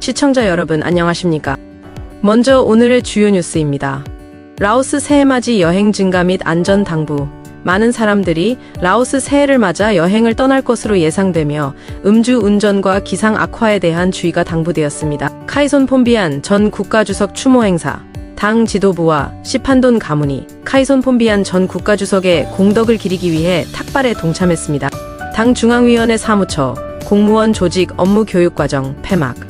시청자 여러분 안녕하십니까? 먼저 오늘의 주요 뉴스입니다. 라오스 새해맞이 여행 증가 및 안전 당부. 많은 사람들이 라오스 새해를 맞아 여행을 떠날 것으로 예상되며 음주 운전과 기상 악화에 대한 주의가 당부되었습니다. 카이손 폼비안 전 국가주석 추모 행사. 당 지도부와 시판돈 가문이 카이손 폼비안 전 국가주석의 공덕을 기리기 위해 탁발에 동참했습니다. 당 중앙위원회 사무처, 공무원 조직 업무 교육 과정 폐막.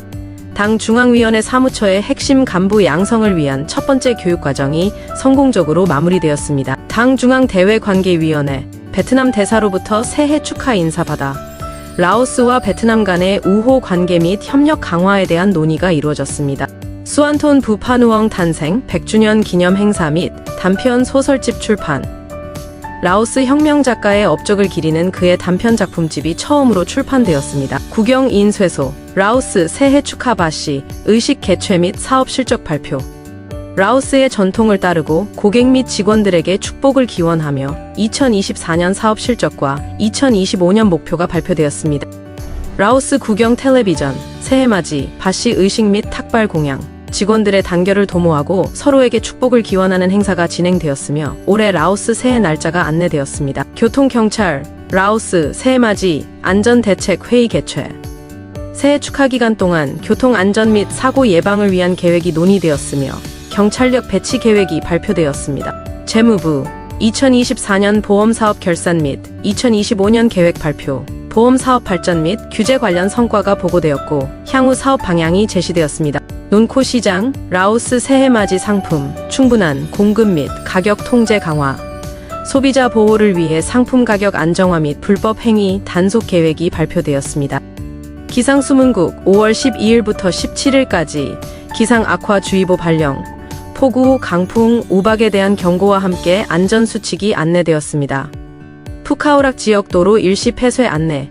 당 중앙위원회 사무처의 핵심 간부 양성을 위한 첫 번째 교육 과정이 성공적으로 마무리되었습니다. 당 중앙 대외 관계위원회 베트남 대사로부터 새해 축하 인사받아 라오스와 베트남 간의 우호 관계 및 협력 강화에 대한 논의가 이루어졌습니다. 수안톤 부파누엉 탄생 100주년 기념 행사 및 단편 소설집 출판 라오스 혁명 작가의 업적을 기리는 그의 단편 작품집이 처음으로 출판되었습니다. 국영 인쇄소, 라오스 새해 축하 바시, 의식 개최 및 사업 실적 발표. 라오스의 전통을 따르고 고객 및 직원들에게 축복을 기원하며 2024년 사업 실적과 2025년 목표가 발표되었습니다. 라오스 국영 텔레비전, 새해 맞이, 바시 의식 및 탁발 공양, 직원들의 단결을 도모하고 서로에게 축복을 기원하는 행사가 진행되었으며 올해 라오스 새해 날짜가 안내되었습니다. 교통경찰, 라오스 새해맞이 안전대책 회의 개최. 새해 축하 기간 동안 교통 안전 및 사고 예방을 위한 계획이 논의되었으며 경찰력 배치 계획이 발표되었습니다. 재무부 2024년 보험 사업 결산 및 2025년 계획 발표, 보험 사업 발전 및 규제 관련 성과가 보고되었고 향후 사업 방향이 제시되었습니다. 논코 시장, 라오스 새해맞이 상품, 충분한 공급 및 가격 통제 강화, 소비자 보호를 위해 상품 가격 안정화 및 불법 행위 단속 계획이 발표되었습니다. 기상수문국 5월 12일부터 17일까지 기상 악화 주의보 발령, 폭우, 강풍, 우박에 대한 경고와 함께 안전수칙이 안내되었습니다. 푸카오락 지역 도로 일시 폐쇄 안내,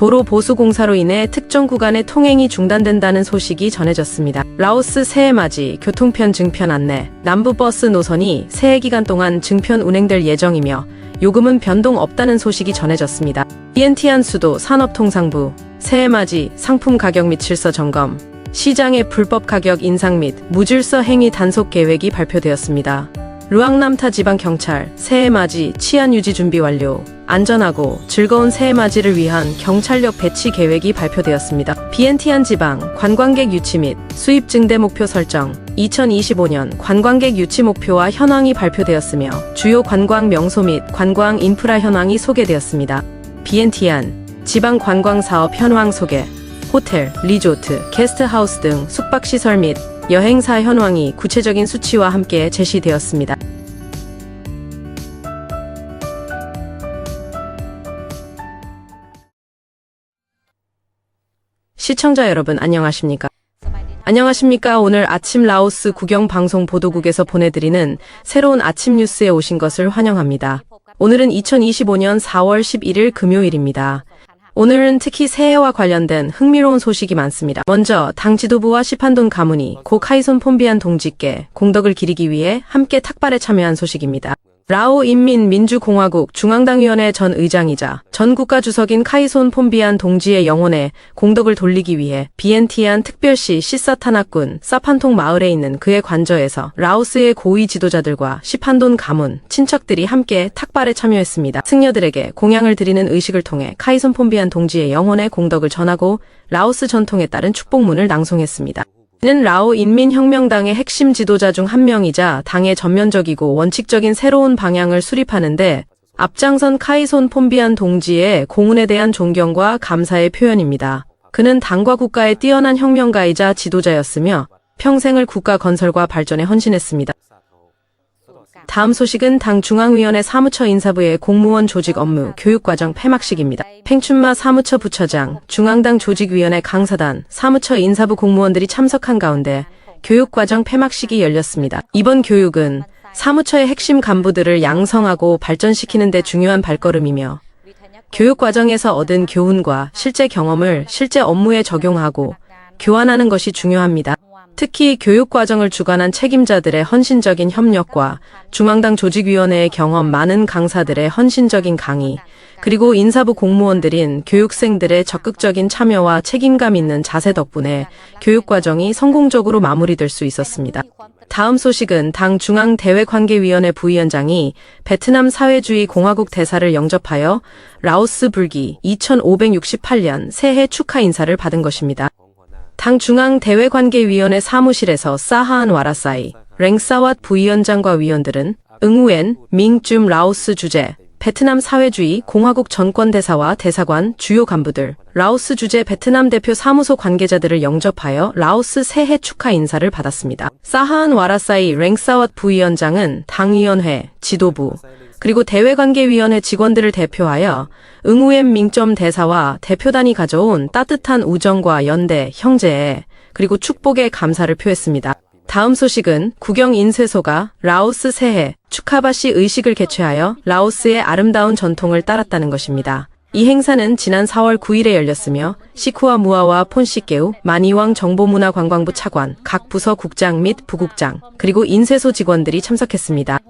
도로 보수 공사로 인해 특정 구간의 통행이 중단된다는 소식이 전해졌습니다. 라오스 새해 맞이 교통편 증편 안내, 남부버스 노선이 새해 기간 동안 증편 운행될 예정이며 요금은 변동 없다는 소식이 전해졌습니다. 비엔티안 수도 산업통상부, 새해 맞이 상품 가격 및 질서 점검, 시장의 불법 가격 인상 및 무질서 행위 단속 계획이 발표되었습니다. 루앙남타 지방경찰 새해맞이 치안 유지 준비 완료. 안전하고 즐거운 새해맞이를 위한 경찰력 배치 계획이 발표되었습니다. 비엔티안 지방 관광객 유치 및 수입 증대 목표 설정 2025년 관광객 유치 목표와 현황이 발표되었으며 주요 관광 명소 및 관광 인프라 현황이 소개되었습니다. 비엔티안 지방 관광 사업 현황 소개 호텔, 리조트, 게스트하우스 등 숙박시설 및 여행사 현황이 구체적인 수치와 함께 제시되었습니다. 시청자 여러분 안녕하십니까? 안녕하십니까? 오늘 아침 라오스 구경 방송 보도국에서 보내드리는 새로운 아침 뉴스에 오신 것을 환영합니다. 오늘은 2025년 4월 11일 금요일입니다. 오늘은 특히 새해와 관련된 흥미로운 소식이 많습니다. 먼저 당 지도부와 시판돈 가문이 고 카이손 폼비안 동지께 공덕을 기리기 위해 함께 탁발에 참여한 소식입니다. 라오 인민민주공화국 중앙당위원회 전 의장이자 전 국가주석인 카이손 폼비안 동지의 영혼에 공덕을 돌리기 위해 비엔티안 특별시 시사타나군 사판통 마을에 있는 그의 관저에서 라오스의 고위 지도자들과 시판돈 가문, 친척들이 함께 탁발에 참여했습니다. 승려들에게 공양을 드리는 의식을 통해 카이손 폼비안 동지의 영혼에 공덕을 전하고 라오스 전통에 따른 축복문을 낭송했습니다. 는 라오 인민혁명당의 핵심 지도자 중 한 명이자 당의 전면적이고 원칙적인 새로운 방향을 수립하는데 앞장선 카이손 폼비안 동지의 공운에 대한 존경과 감사의 표현입니다. 그는 당과 국가의 뛰어난 혁명가이자 지도자였으며 평생을 국가 건설과 발전에 헌신했습니다. 다음 소식은 당 중앙위원회 사무처 인사부의 공무원 조직 업무 교육과정 폐막식입니다. 팽춘마 사무처 부처장, 중앙당 조직위원회 강사단, 사무처 인사부 공무원들이 참석한 가운데 교육과정 폐막식이 열렸습니다. 이번 교육은 사무처의 핵심 간부들을 양성하고 발전시키는 데 중요한 발걸음이며 교육 과정에서 얻은 교훈과 실제 경험을 실제 업무에 적용하고 교환하는 것이 중요합니다. 특히 교육 과정을 주관한 책임자들의 헌신적인 협력과 중앙당 조직위원회의 경험 많은 강사들의 헌신적인 강의, 그리고 인사부 공무원들인 교육생들의 적극적인 참여와 책임감 있는 자세 덕분에 교육 과정이 성공적으로 마무리될 수 있었습니다. 다음 소식은 당 중앙 대외관계위원회 부위원장이 베트남 사회주의 공화국 대사를 영접하여 라오스 불기 2568년 새해 축하 인사를 받은 것입니다. 당 중앙대외관계위원회 사무실에서 사하안 와라사이, 랭사왓 부위원장과 위원들은 응우엔, 밍줌 라오스 주재, 베트남 사회주의 공화국 전권대사와 대사관 주요 간부들, 라오스 주재 베트남 대표 사무소 관계자들을 영접하여 라오스 새해 축하 인사를 받았습니다. 사하안 와라사이 랭사왓 부위원장은 당위원회, 지도부, 그리고 대외관계위원회 직원들을 대표하여 응우엔 민점 대사와 대표단이 가져온 따뜻한 우정과 연대, 형제에 그리고 축복의 감사를 표했습니다. 다음 소식은 국영 인쇄소가 라오스 새해 축하바시 의식을 개최하여 라오스의 아름다운 전통을 따랐다는 것입니다. 이 행사는 지난 4월 9일에 열렸으며 시쿠아 무아와 폰시케우, 마니왕 정보문화관광부 차관, 각 부서 국장 및 부국장, 그리고 인쇄소 직원들이 참석했습니다.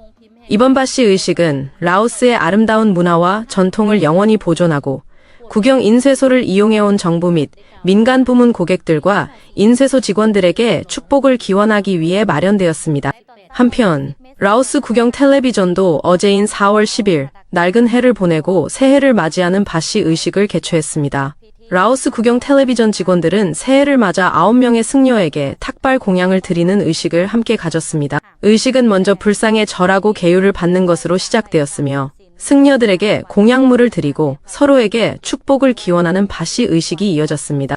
이번 바시 의식은 라오스의 아름다운 문화와 전통을 영원히 보존하고 국영 인쇄소를 이용해온 정부 및 민간 부문 고객들과 인쇄소 직원들에게 축복을 기원하기 위해 마련되었습니다. 한편 라오스 국영 텔레비전도 어제인 4월 10일 낡은 해를 보내고 새해를 맞이하는 바시 의식을 개최했습니다. 라오스 국영 텔레비전 직원들은 새해를 맞아 9명의 승려에게 탁발 공양을 드리는 의식을 함께 가졌습니다. 의식은 먼저 불상에 절하고 계율을 받는 것으로 시작되었으며 승려들에게 공양물을 드리고 서로에게 축복을 기원하는 바시 의식이 이어졌습니다.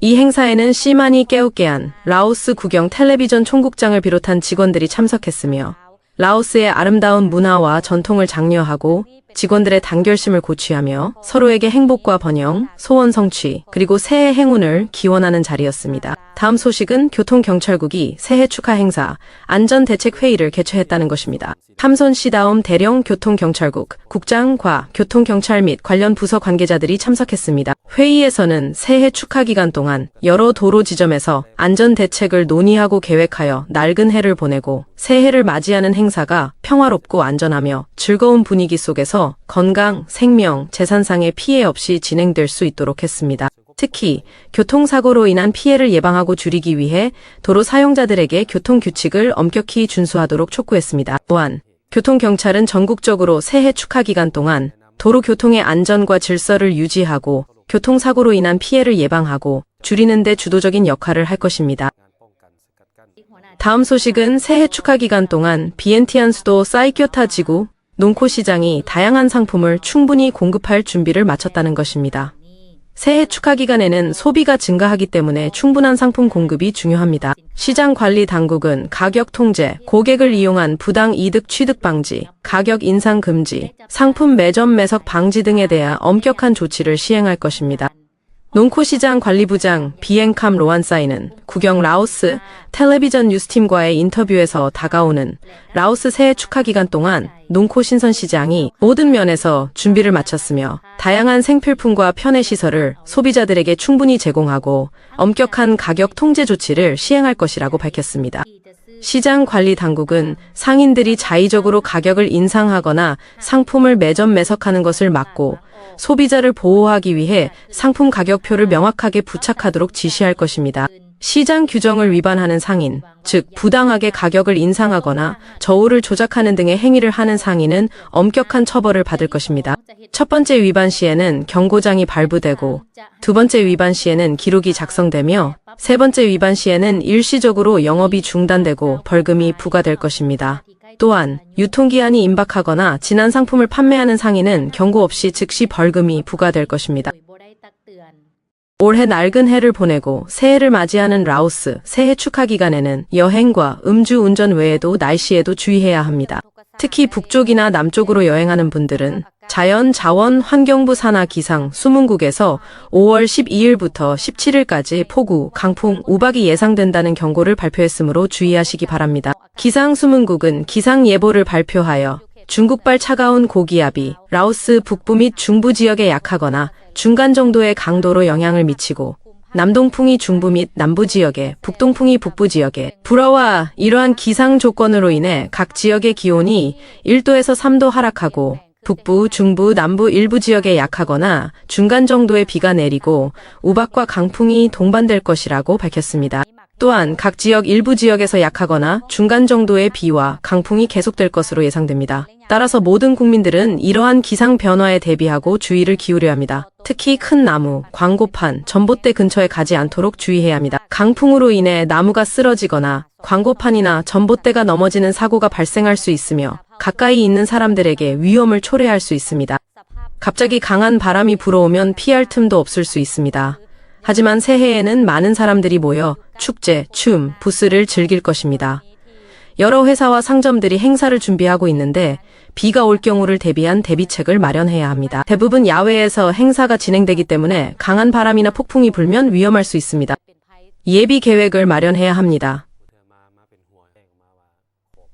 이 행사에는 시마니 깨우깨안 라오스 국영 텔레비전 총국장을 비롯한 직원들이 참석했으며 라오스의 아름다운 문화와 전통을 장려하고 직원들의 단결심을 고취하며 서로에게 행복과 번영, 소원 성취, 그리고 새해 행운을 기원하는 자리였습니다. 다음 소식은 교통경찰국이 새해 축하 행사, 안전대책회의를 개최했다는 것입니다. 함선 시다움 대령 교통경찰국, 국장과 교통경찰 및 관련 부서 관계자들이 참석했습니다. 회의에서는 새해 축하 기간 동안 여러 도로 지점에서 안전 대책을 논의하고 계획하여 낡은 해를 보내고 새해를 맞이하는 행사가 평화롭고 안전하며 즐거운 분위기 속에서 건강, 생명, 재산상의 피해 없이 진행될 수 있도록 했습니다. 특히 교통사고로 인한 피해를 예방하고 줄이기 위해 도로 사용자들에게 교통규칙을 엄격히 준수하도록 촉구했습니다. 또한 교통경찰은 전국적으로 새해 축하 기간 동안 도로 교통의 안전과 질서를 유지하고 교통사고로 인한 피해를 예방하고 줄이는 데 주도적인 역할을 할 것입니다. 다음 소식은 새해 축하 기간 동안 비엔티안 수도 사이교타 지구 농코 시장이 다양한 상품을 충분히 공급할 준비를 마쳤다는 것입니다. 새해 축하 기간에는 소비가 증가하기 때문에 충분한 상품 공급이 중요합니다. 시장 관리 당국은 가격 통제, 고객을 이용한 부당 이득 취득 방지, 가격 인상 금지, 상품 매점 매석 방지 등에 대한 엄격한 조치를 시행할 것입니다. 농코시장 관리부장 비엔캄 로안사이는 국영 라오스 텔레비전 뉴스팀과의 인터뷰에서 다가오는 라오스 새해 축하 기간 동안 농코 신선 시장이 모든 면에서 준비를 마쳤으며 다양한 생필품과 편의 시설을 소비자들에게 충분히 제공하고 엄격한 가격 통제 조치를 시행할 것이라고 밝혔습니다. 시장 관리 당국은 상인들이 자의적으로 가격을 인상하거나 상품을 매점 매석하는 것을 막고 소비자를 보호하기 위해 상품 가격표를 명확하게 부착하도록 지시할 것입니다. 시장 규정을 위반하는 상인, 즉 부당하게 가격을 인상하거나 저울을 조작하는 등의 행위를 하는 상인은 엄격한 처벌을 받을 것입니다. 첫 번째 위반 시에는 경고장이 발부되고 두 번째 위반 시에는 기록이 작성되며 세 번째 위반 시에는 일시적으로 영업이 중단되고 벌금이 부과될 것입니다. 또한 유통기한이 임박하거나 지난 상품을 판매하는 상인은 경고 없이 즉시 벌금이 부과될 것입니다. 올해 낡은 해를 보내고 새해를 맞이하는 라오스 새해 축하 기간에는 여행과 음주 운전 외에도 날씨에도 주의해야 합니다. 특히 북쪽이나 남쪽으로 여행하는 분들은 자연 자원 환경부 산하 기상 수문국에서 5월 12일부터 17일까지 폭우, 강풍, 우박이 예상된다는 경고를 발표했으므로 주의하시기 바랍니다. 기상 수문국은 기상 예보를 발표하여 중국발 차가운 고기압이 라오스 북부 및 중부 지역에 약하거나 중간 정도의 강도로 영향을 미치고 남동풍이 중부 및 남부 지역에, 북동풍이 북부 지역에 불어와 이러한 기상 조건으로 인해 각 지역의 기온이 1도에서 3도 하락하고 북부, 중부, 남부 일부 지역에 약하거나 중간 정도의 비가 내리고 우박과 강풍이 동반될 것이라고 밝혔습니다. 또한 각 지역 일부 지역에서 약하거나 중간 정도의 비와 강풍이 계속될 것으로 예상됩니다. 따라서 모든 국민들은 이러한 기상 변화에 대비하고 주의를 기울여야 합니다. 특히 큰 나무, 광고판, 전봇대 근처에 가지 않도록 주의해야 합니다. 강풍으로 인해 나무가 쓰러지거나 광고판이나 전봇대가 넘어지는 사고가 발생할 수 있으며 가까이 있는 사람들에게 위험을 초래할 수 있습니다. 갑자기 강한 바람이 불어오면 피할 틈도 없을 수 있습니다. 하지만 새해에는 많은 사람들이 모여 축제, 춤, 부스를 즐길 것입니다. 여러 회사와 상점들이 행사를 준비하고 있는데 비가 올 경우를 대비한 대비책을 마련해야 합니다. 대부분 야외에서 행사가 진행되기 때문에 강한 바람이나 폭풍이 불면 위험할 수 있습니다. 예비 계획을 마련해야 합니다.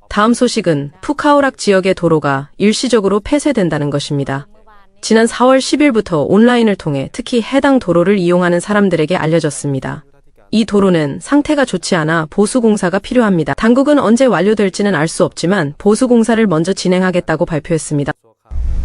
다음 소식은 푸카오락 지역의 도로가 일시적으로 폐쇄된다는 것입니다. 지난 4월 10일부터 온라인을 통해 특히 해당 도로를 이용하는 사람들에게 알려졌습니다. 이 도로는 상태가 좋지 않아 보수공사가 필요합니다. 당국은 언제 완료될지는 알 수 없지만 보수공사를 먼저 진행하겠다고 발표했습니다.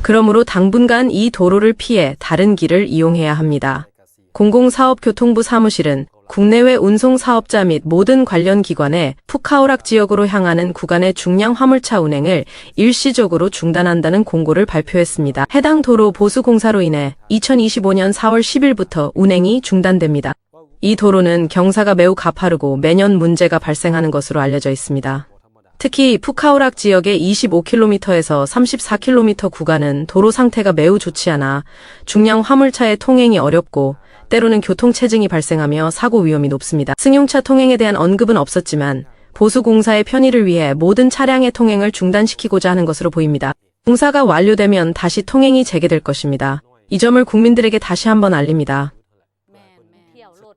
그러므로 당분간 이 도로를 피해 다른 길을 이용해야 합니다. 공공사업교통부 사무실은 국내외 운송 사업자 및 모든 관련 기관에 푸카오락 지역으로 향하는 구간의 중량 화물차 운행을 일시적으로 중단한다는 공고를 발표했습니다. 해당 도로 보수 공사로 인해 2025년 4월 10일부터 운행이 중단됩니다. 이 도로는 경사가 매우 가파르고 매년 문제가 발생하는 것으로 알려져 있습니다. 특히 푸카오락 지역의 25km에서 34km 구간은 도로 상태가 매우 좋지 않아 중량 화물차의 통행이 어렵고 때로는 교통체증이 발생하며 사고 위험이 높습니다. 승용차 통행에 대한 언급은 없었지만 보수공사의 편의를 위해 모든 차량의 통행을 중단시키고자 하는 것으로 보입니다. 공사가 완료되면 다시 통행이 재개될 것입니다. 이 점을 국민들에게 다시 한번 알립니다.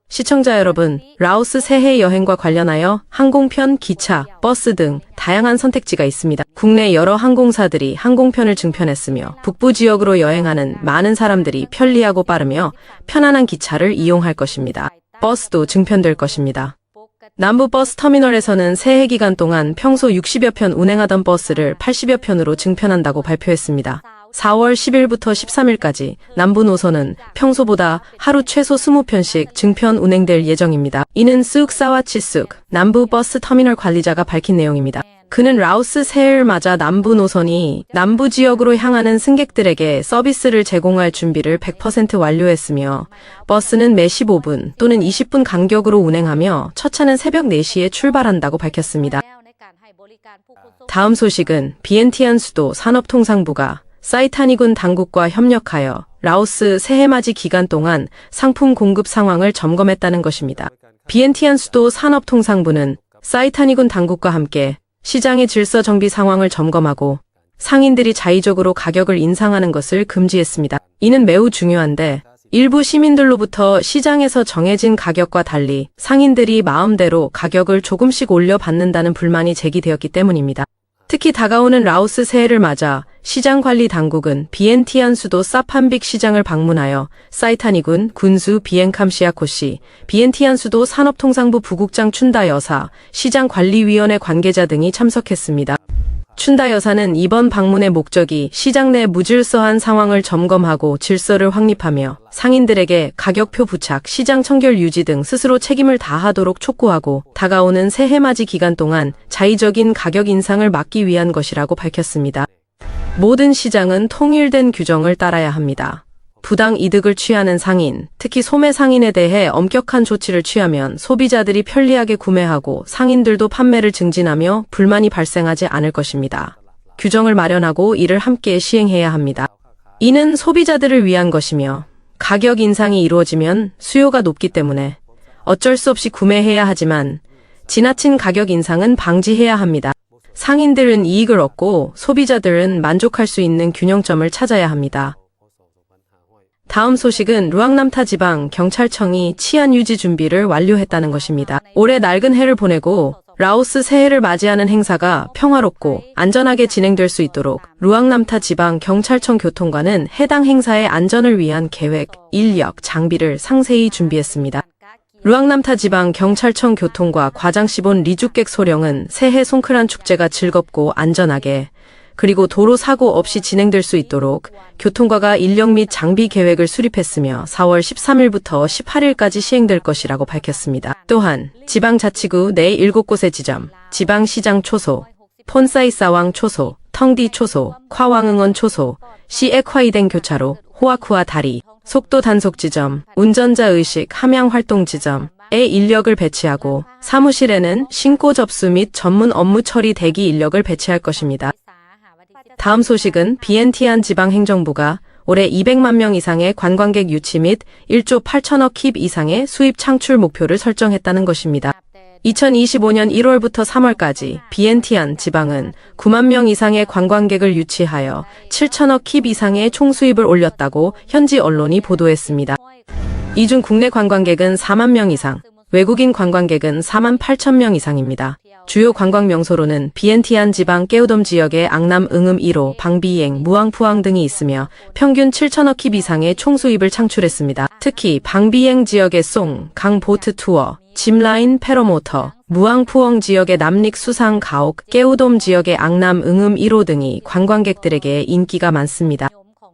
시청자 여러분, 라오스 새해 여행과 관련하여 항공편, 기차, 버스 등 다양한 선택지가 있습니다. 국내 여러 항공사들이 항공편을 증편했으며 북부 지역으로 여행하는 많은 사람들이 편리하고 빠르며 편안한 기차를 이용할 것입니다. 버스도 증편될 것입니다. 남부 버스 터미널에서는 새해 기간 동안 평소 60여 편 운행하던 버스를 80여 편으로 증편한다고 발표했습니다. 4월 10일부터 13일까지 남부 노선은 평소보다 하루 최소 20편씩 증편 운행될 예정입니다. 이는 쑥사와 치쑥 남부 버스 터미널 관리자가 밝힌 내용입니다. 그는 라오스 새해를 맞아 남부 노선이 남부 지역으로 향하는 승객들에게 서비스를 제공할 준비를 100% 완료했으며 버스는 매 15분 또는 20분 간격으로 운행하며 첫 차는 새벽 4시에 출발한다고 밝혔습니다. 다음 소식은 비엔티안 수도 산업통상부가 사이타니군 당국과 협력하여 라오스 새해맞이 기간 동안 상품 공급 상황을 점검했다는 것입니다. 비엔티안 수도 산업통상부는 사이타니군 당국과 함께 시장의 질서 정비 상황을 점검하고 상인들이 자의적으로 가격을 인상하는 것을 금지했습니다. 이는 매우 중요한데 일부 시민들로부터 시장에서 정해진 가격과 달리 상인들이 마음대로 가격을 조금씩 올려 받는다는 불만이 제기되었기 때문입니다. 특히 다가오는 라오스 새해를 맞아 시장 관리 당국은 비엔티안 수도 사판빅 시장을 방문하여 사이타니군 군수 비엔캄시아코시, 비엔티안 수도 산업통상부 부국장 춘다 여사, 시장 관리위원회 관계자 등이 참석했습니다. 춘다 여사는 이번 방문의 목적이 시장 내 무질서한 상황을 점검하고 질서를 확립하며 상인들에게 가격표 부착, 시장 청결 유지 등 스스로 책임을 다하도록 촉구하고 다가오는 새해 맞이 기간 동안 자의적인 가격 인상을 막기 위한 것이라고 밝혔습니다. 모든 시장은 통일된 규정을 따라야 합니다. 부당 이득을 취하는 상인, 특히 소매 상인에 대해 엄격한 조치를 취하면 소비자들이 편리하게 구매하고 상인들도 판매를 증진하며 불만이 발생하지 않을 것입니다. 규정을 마련하고 이를 함께 시행해야 합니다. 이는 소비자들을 위한 것이며 가격 인상이 이루어지면 수요가 높기 때문에 어쩔 수 없이 구매해야 하지만 지나친 가격 인상은 방지해야 합니다. 상인들은 이익을 얻고 소비자들은 만족할 수 있는 균형점을 찾아야 합니다. 다음 소식은 루앙남타 지방 경찰청이 치안 유지 준비를 완료했다는 것입니다. 올해 낡은 해를 보내고 라오스 새해를 맞이하는 행사가 평화롭고 안전하게 진행될 수 있도록 루앙남타 지방 경찰청 교통관은 해당 행사의 안전을 위한 계획, 인력, 장비를 상세히 준비했습니다. 루앙남타 지방 경찰청 교통과 과장시본 리주객 소령은 새해 송크란 축제가 즐겁고 안전하게 그리고 도로 사고 없이 진행될 수 있도록 교통과가 인력 및 장비 계획을 수립했으며 4월 13일부터 18일까지 시행될 것이라고 밝혔습니다. 또한 지방자치구 내 7곳의 지점, 지방시장 초소, 폰사이사왕 초소, 텅디 초소, 콰왕응원 초소, 시에콰이댕 교차로, 호아쿠아 다리, 속도 단속 지점, 운전자 의식 함양 활동 지점 에 인력을 배치하고 사무실에는 신고 접수 및 전문 업무 처리 대기 인력을 배치할 것입니다. 다음 소식은 비엔티안 지방행정부가 올해 200만 명 이상의 관광객 유치 및 1조 8천억 킵 이상의 수입 창출 목표를 설정했다는 것입니다. 2025년 1월부터 3월까지 비엔티안 지방은 9만 명 이상의 관광객을 유치하여 7천억 킵 이상의 총수입을 올렸다고 현지 언론이 보도했습니다. 이 중 국내 관광객은 4만 명 이상, 외국인 관광객은 4만 8천 명 이상입니다. 주요 관광 명소로는 비엔티안 지방 깨우돔 지역의 앙남 응음 1호, 방비행, 무앙푸앙 등이 있으며 평균 7천억 킵 이상의 총수입을 창출했습니다. 특히 방비행 지역의 송, 강 보트 투어, 짚라인 페로모터, 무앙푸엉 지역의 남릭 수상 가옥, 깨우돔 지역의 앙남 응음 1호 등이 관광객들에게 인기가 많습니다.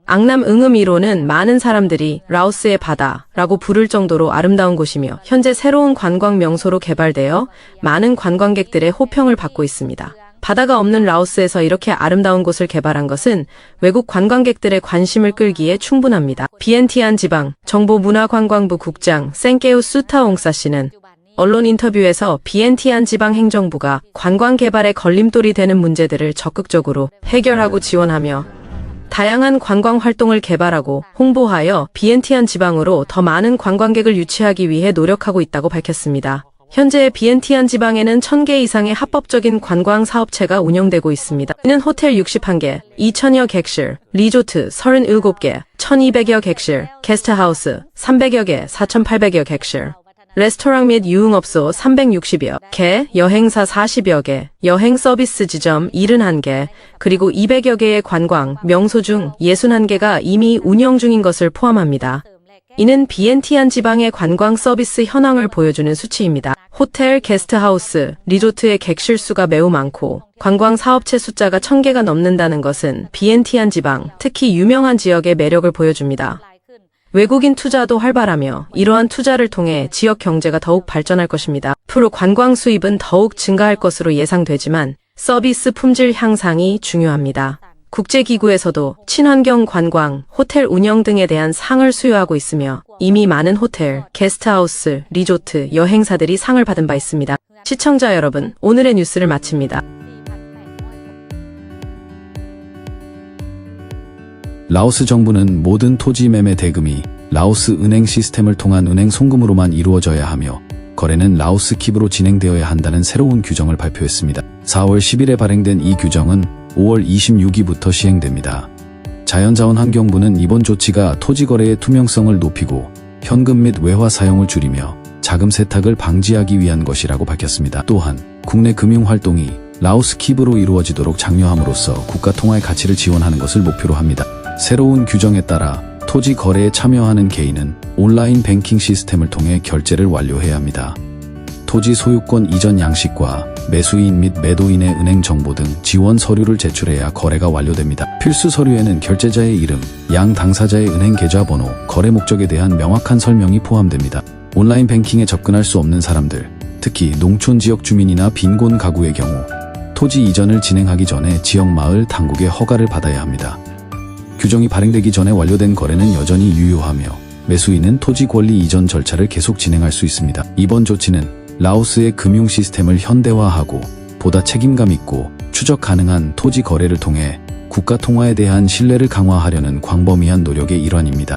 앙남 응음 1호는 많은 사람들이 라오스의 바다라고 부를 정도로 아름다운 곳이며 현재 새로운 관광 명소로 개발되어 많은 관광객들의 호평을 받고 있습니다. 바다가 없는 라오스에서 이렇게 아름다운 곳을 개발한 것은 외국 관광객들의 관심을 끌기에 충분합니다. 비엔티안 지방 정보문화관광부 국장 생케우 수타옹사 씨는 언론 인터뷰에서 비엔티안 지방 행정부가 관광 개발에 걸림돌이 되는 문제들을 적극적으로 해결하고 지원하며 다양한 관광 활동을 개발하고 홍보하여 비엔티안 지방으로 더 많은 관광객을 유치하기 위해 노력하고 있다고 밝혔습니다. 현재 비엔티안 지방에는 1000개 이상의 합법적인 관광 사업체가 운영되고 있습니다. 이는 호텔 61개, 2000여 객실, 리조트 37개, 1200여 객실, 게스트하우스 300여 개, 4800여 객실, 레스토랑 및 유흥업소 360여 개, 여행사 40여 개, 여행 서비스 지점 71개, 그리고 200여 개의 관광, 명소 중 61개가 이미 운영 중인 것을 포함합니다. 이는 비엔티안 지방의 관광 서비스 현황을 보여주는 수치입니다. 호텔, 게스트하우스, 리조트의 객실 수가 매우 많고 관광 사업체 숫자가 1000개가 넘는다는 것은 비엔티안 지방, 특히 유명한 지역의 매력을 보여줍니다. 외국인 투자도 활발하며 이러한 투자를 통해 지역 경제가 더욱 발전할 것입니다. 앞으로 관광 수입은 더욱 증가할 것으로 예상되지만 서비스 품질 향상이 중요합니다. 국제기구에서도 친환경 관광, 호텔 운영 등에 대한 상을 수여하고 있으며 이미 많은 호텔, 게스트하우스, 리조트, 여행사들이 상을 받은 바 있습니다. 시청자 여러분, 오늘의 뉴스를 마칩니다. 라오스 정부는 모든 토지 매매 대금이 라오스 은행 시스템을 통한 은행 송금으로만 이루어져야 하며 거래는 라오스 킵으로 진행되어야 한다는 새로운 규정을 발표했습니다. 4월 10일에 발행된 이 규정은 5월 26일부터 시행됩니다. 자연자원환경부는 이번 조치가 토지 거래의 투명성을 높이고 현금 및 외화 사용을 줄이며 자금 세탁을 방지하기 위한 것이라고 밝혔습니다. 또한 국내 금융 활동이 라오스 킵으로 이루어지도록 장려함으로써 국가 통화의 가치를 지원하는 것을 목표로 합니다. 새로운 규정에 따라 토지 거래에 참여하는 개인은 온라인 뱅킹 시스템을 통해 결제를 완료해야 합니다. 토지 소유권 이전 양식과 매수인 및 매도인의 은행 정보 등 지원 서류를 제출해야 거래가 완료됩니다. 필수 서류에는 결제자의 이름, 양 당사자의 은행 계좌번호, 거래 목적에 대한 명확한 설명이 포함됩니다. 온라인 뱅킹에 접근할 수 없는 사람들, 특히 농촌 지역 주민이나 빈곤 가구의 경우 토지 이전을 진행하기 전에 지역 마을 당국의 허가를 받아야 합니다. 규정이 발행되기 전에 완료된 거래는 여전히 유효하며 매수인은 토지 권리 이전 절차를 계속 진행할 수 있습니다. 이번 조치는 라오스의 금융 시스템을 현대화하고 보다 책임감 있고 추적 가능한 토지 거래를 통해 국가 통화에 대한 신뢰를 강화하려는 광범위한 노력의 일환입니다.